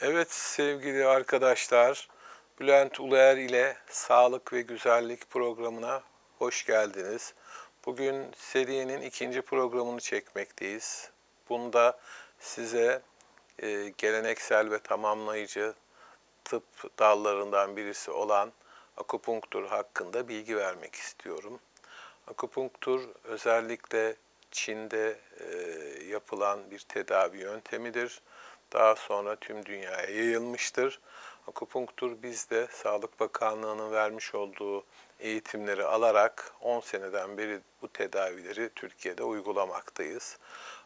Evet sevgili arkadaşlar, Bülent Uluer ile Sağlık ve Güzellik programına hoş geldiniz. Bugün serinin ikinci programını çekmekteyiz. Bunda size e, geleneksel ve tamamlayıcı tıp dallarından birisi olan akupunktur hakkında bilgi vermek istiyorum. Akupunktur özellikle Çin'de e, yapılan bir tedavi yöntemidir. Daha sonra tüm dünyaya yayılmıştır. Akupunktur bizde Sağlık Bakanlığı'nın vermiş olduğu eğitimleri alarak 10 seneden beri bu tedavileri Türkiye'de uygulamaktayız.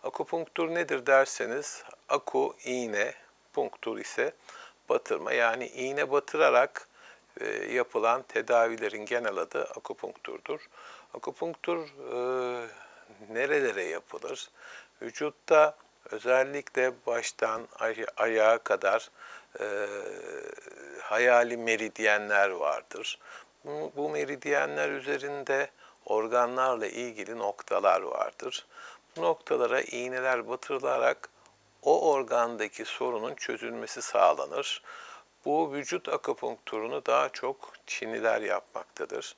Akupunktur nedir derseniz, aku iğne, punktur ise batırma yani iğne batırarak e, yapılan tedavilerin genel adı akupunkturdur. Akupunktur e, nerelere yapılır? Vücutta özellikle baştan ay- ayağa kadar e, hayali meridyenler vardır. Bu, bu meridyenler üzerinde organlarla ilgili noktalar vardır. Bu noktalara iğneler batırılarak o organdaki sorunun çözülmesi sağlanır. Bu vücut akupunkturunu daha çok Çinliler yapmaktadır.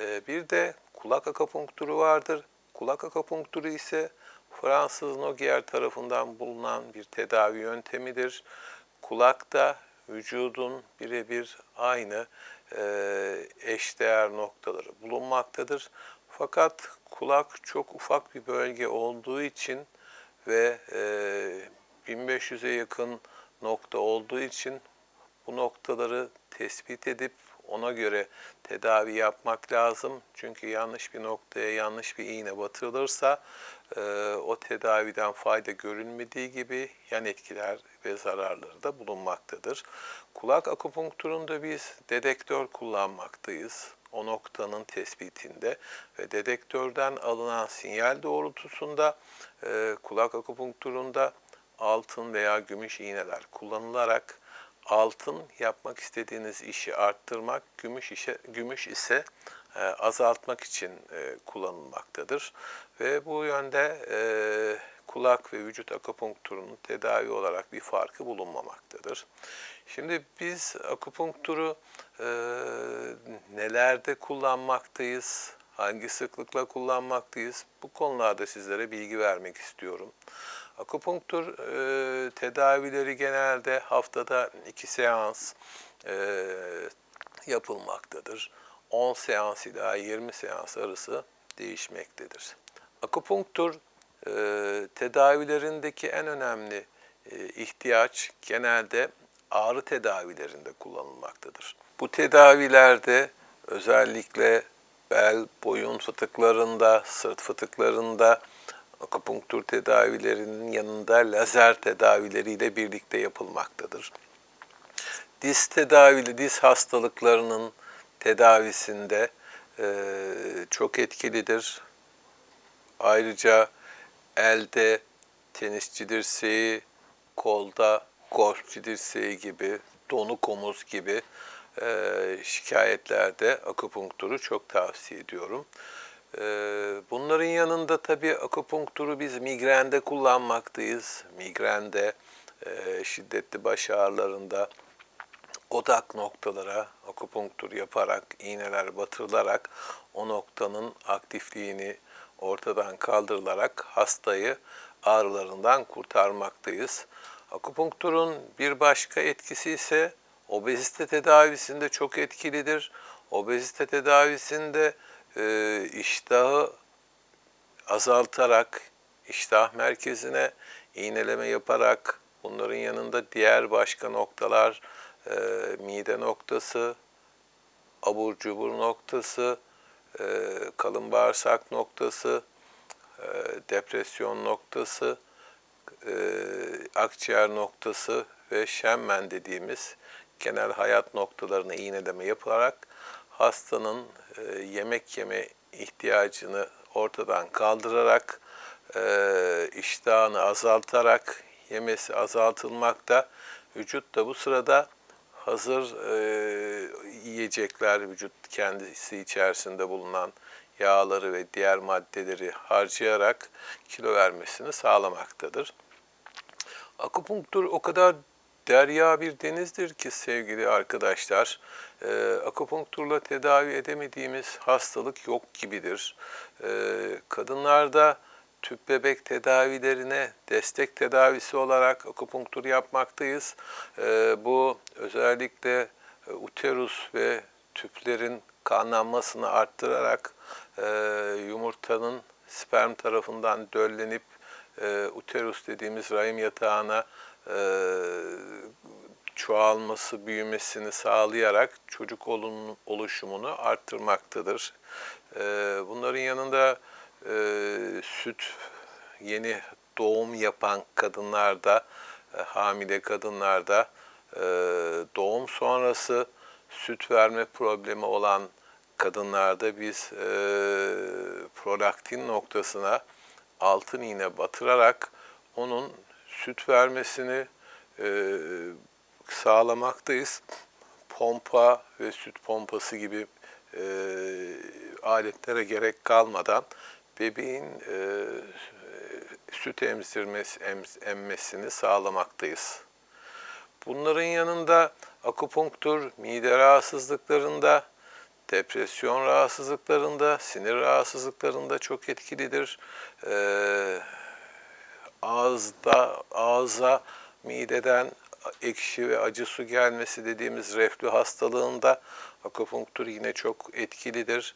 Ee, Bir de kulak akupunkturu vardır. Kulak akupunkturu ise Fransız Nogier tarafından bulunan bir tedavi yöntemidir. Kulakta vücudun birebir aynı e, eşdeğer noktaları bulunmaktadır. Fakat kulak çok ufak bir bölge olduğu için ve e, 1500'e yakın nokta olduğu için bu noktaları tespit edip ona göre tedavi yapmak lazım. Çünkü yanlış bir noktaya yanlış bir iğne batırılırsa e, o tedaviden fayda görünmediği gibi yan etkiler ve zararları da bulunmaktadır. Kulak akupunkturunda biz dedektör kullanmaktayız o noktanın tespitinde ve dedektörden alınan sinyal doğrultusunda e, kulak akupunkturunda altın veya gümüş iğneler kullanılarak altın yapmak istediğiniz işi arttırmak, gümüş işe gümüş ise e, azaltmak için e, kullanılmaktadır. Ve bu yönde e, kulak ve vücut akupunkturunun tedavi olarak bir farkı bulunmamaktadır. Şimdi biz akupunkturu e, nelerde kullanmaktayız, hangi sıklıkla kullanmaktayız bu konularda sizlere bilgi vermek istiyorum. Akupunktur e, tedavileri genelde haftada iki seans e, yapılmaktadır. 10 seans ila 20 seans arası değişmektedir. Akupunktur e, tedavilerindeki en önemli e, ihtiyaç genelde ağrı tedavilerinde kullanılmaktadır. Bu tedavilerde özellikle bel, boyun fıtıklarında, sırt fıtıklarında akupunktur tedavilerinin yanında lazer tedavileriyle birlikte yapılmaktadır. Diz tedavili, diz hastalıklarının tedavisinde e, çok etkilidir. Ayrıca elde tenisçi dirseği, kolda golfçi dirseği gibi, donuk omuz gibi e, şikayetlerde akupunkturu çok tavsiye ediyorum. E, bunların yanında tabii akupunkturu biz migrende kullanmaktayız. Migrende, e, şiddetli baş ağrılarında odak noktalara akupunktur yaparak, iğneler batırılarak o noktanın aktifliğini ortadan kaldırılarak hastayı ağrılarından kurtarmaktayız. Akupunkturun bir başka etkisi ise obezite tedavisinde çok etkilidir. Obezite tedavisinde e, iştahı azaltarak, iştah merkezine iğneleme yaparak, bunların yanında diğer başka noktalar, e, mide noktası, abur cubur noktası, e, kalın bağırsak noktası, e, depresyon noktası, e, akciğer noktası ve şemmen dediğimiz genel hayat noktalarına iğneleme yapılarak hastanın e, yemek yeme ihtiyacını ortadan kaldırarak e, iştahını azaltarak yemesi azaltılmakta. Vücut da bu sırada hazır e, yiyecekler vücut kendisi içerisinde bulunan yağları ve diğer maddeleri harcayarak kilo vermesini sağlamaktadır. Akupunktur o kadar derya bir denizdir ki sevgili arkadaşlar. E, akupunkturla tedavi edemediğimiz hastalık yok gibidir. E, kadınlarda tüp bebek tedavilerine destek tedavisi olarak akupunktur yapmaktayız. E, bu özellikle e, uterus ve tüplerin kanlanmasını arttırarak e, yumurtanın sperm tarafından döllenip e, uterus dediğimiz rahim yatağına çoğalması, büyümesini sağlayarak çocuk oluşumunu arttırmaktadır. E, bunların yanında e, süt, yeni doğum yapan kadınlarda, e, hamile kadınlarda, e, doğum sonrası süt verme problemi olan kadınlarda biz e, prolaktin noktasına altın iğne batırarak onun süt vermesini e, sağlamaktayız. Pompa ve süt pompası gibi e, aletlere gerek kalmadan bebeğin e, süt emzirmesi, em, emmesini sağlamaktayız. Bunların yanında akupunktur mide rahatsızlıklarında, depresyon rahatsızlıklarında, sinir rahatsızlıklarında çok etkilidir. Ee, ağızda, ağza mideden ekşi ve acı su gelmesi dediğimiz reflü hastalığında akupunktur yine çok etkilidir.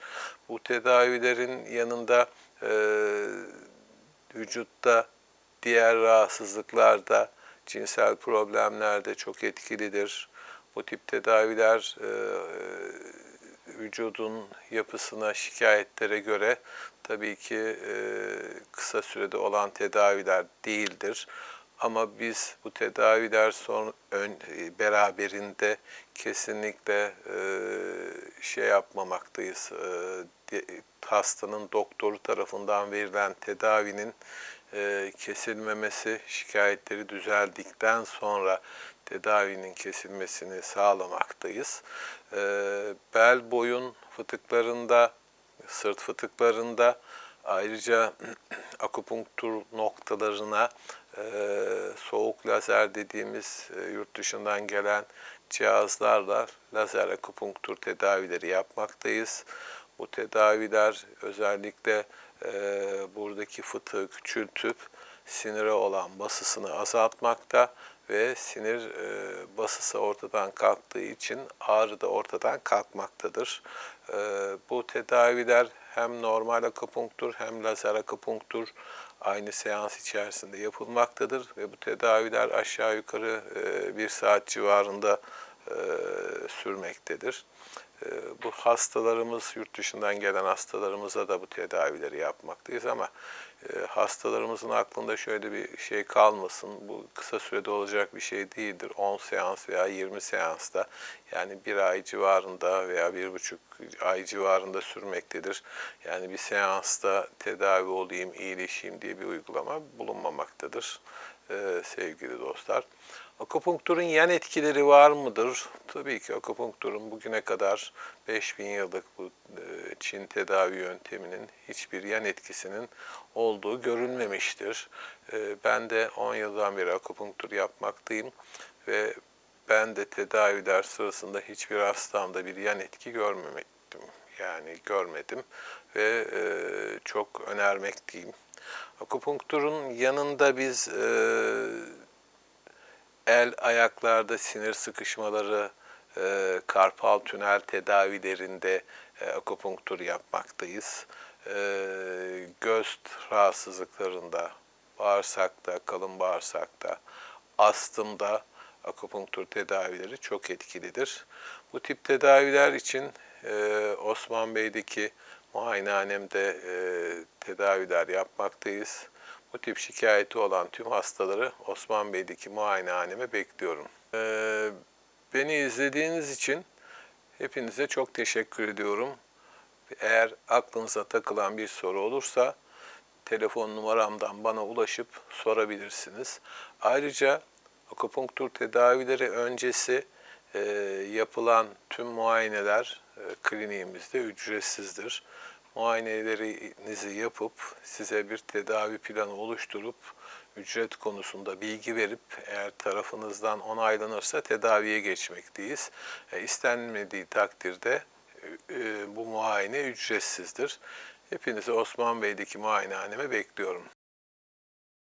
Bu tedavilerin yanında e, vücutta diğer rahatsızlıklarda, cinsel problemlerde çok etkilidir. Bu tip tedaviler e, vücudun yapısına, şikayetlere göre tabii ki e, kısa sürede olan tedaviler değildir. Ama biz bu tedaviler son ön, e, beraberinde kesinlikle e, şey yapmamaktayız. E, de, hastanın doktoru tarafından verilen tedavinin e, kesilmemesi, şikayetleri düzeldikten sonra tedavinin kesilmesini sağlamaktayız. E, bel boyun fıtıklarında, sırt fıtıklarında ayrıca akupunktur noktalarına e, soğuk lazer dediğimiz e, yurt dışından gelen cihazlarla lazer akupunktur tedavileri yapmaktayız. Bu tedaviler özellikle e, buradaki fıtığı küçültüp sinire olan basısını azaltmakta ve sinir e, basısı ortadan kalktığı için ağrı da ortadan kalkmaktadır. E, bu tedaviler hem normal akupunktur hem lazer akupunktur aynı seans içerisinde yapılmaktadır ve bu tedaviler aşağı yukarı e, bir saat civarında e, sürmektedir. E, bu hastalarımız, yurt dışından gelen hastalarımıza da bu tedavileri yapmaktayız ama e, hastalarımızın aklında şöyle bir şey kalmasın. Bu kısa sürede olacak bir şey değildir. 10 seans veya 20 seansta yani bir ay civarında veya bir buçuk ay civarında sürmektedir. Yani bir seansta tedavi olayım, iyileşeyim diye bir uygulama bulunmamaktadır e, sevgili dostlar. Akupunkturun yan etkileri var mıdır? Tabii ki akupunkturun bugüne kadar 5000 yıllık bu e, Çin tedavi yönteminin hiçbir yan etkisinin olduğu görülmemiştir. E, ben de 10 yıldan beri akupunktur yapmaktayım ve ben de tedaviler sırasında hiçbir hastamda bir yan etki görmemektim. Yani görmedim ve e, çok önermekteyim. Akupunkturun yanında biz el ayaklarda sinir sıkışmaları, e, karpal tünel tedavilerinde e, akupunktur yapmaktayız. E, göz rahatsızlıklarında, bağırsakta, kalın bağırsakta, astımda akupunktur tedavileri çok etkilidir. Bu tip tedaviler için e, Osman Bey'deki muayenehanemde e, tedaviler yapmaktayız. Bu tip şikayeti olan tüm hastaları Osman Bey'deki muayenehaneme bekliyorum. Ee, beni izlediğiniz için hepinize çok teşekkür ediyorum. Eğer aklınıza takılan bir soru olursa telefon numaramdan bana ulaşıp sorabilirsiniz. Ayrıca akupunktur tedavileri öncesi e, yapılan tüm muayeneler e, kliniğimizde ücretsizdir muayenelerinizi yapıp size bir tedavi planı oluşturup ücret konusunda bilgi verip eğer tarafınızdan onaylanırsa tedaviye geçmekteyiz. E, istenmediği takdirde e, bu muayene ücretsizdir. Hepinizi Osman Bey'deki muayenehaneme bekliyorum.